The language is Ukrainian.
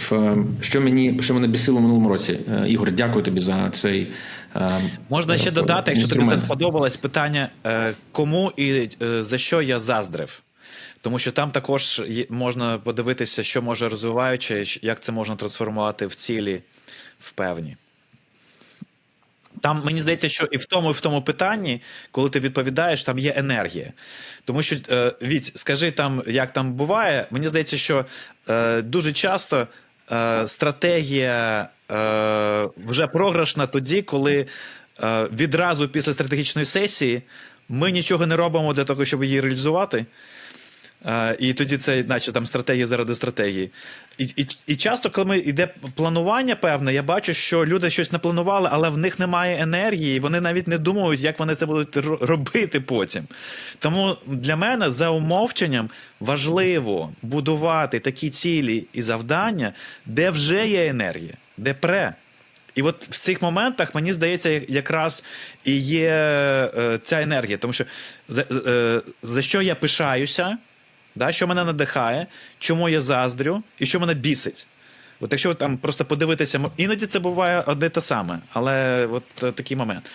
в що мені що мене бісило в минулому році. Е, Ігор, дякую тобі за цей е, Можна ще е, додати, якщо тобі це сподобалось, питання, е, кому і е, за що я заздрив. Тому що там також можна подивитися, що може розвиваючи, як це можна трансформувати в цілі в певні. Там мені здається, що і в тому, і в тому питанні, коли ти відповідаєш, там є енергія. Тому що е, Віць, скажи там, як там буває. Мені здається, що е, дуже часто е, стратегія е, вже програшна тоді, коли е, відразу після стратегічної сесії ми нічого не робимо для того, щоб її реалізувати. І тоді це, наче там стратегія заради стратегії. І, і, і часто, коли ми йде планування певне, я бачу, що люди щось напланували, але в них немає енергії, і вони навіть не думають, як вони це будуть робити потім. Тому для мене за умовченням важливо будувати такі цілі і завдання, де вже є енергія, де пре. І от в цих моментах мені здається, якраз і є е, ця енергія, тому що за, е, за що я пишаюся, да, що мене надихає, чому я заздрю і що мене бісить. От якщо там просто подивитися, іноді це буває одне те саме, але от е, такий момент.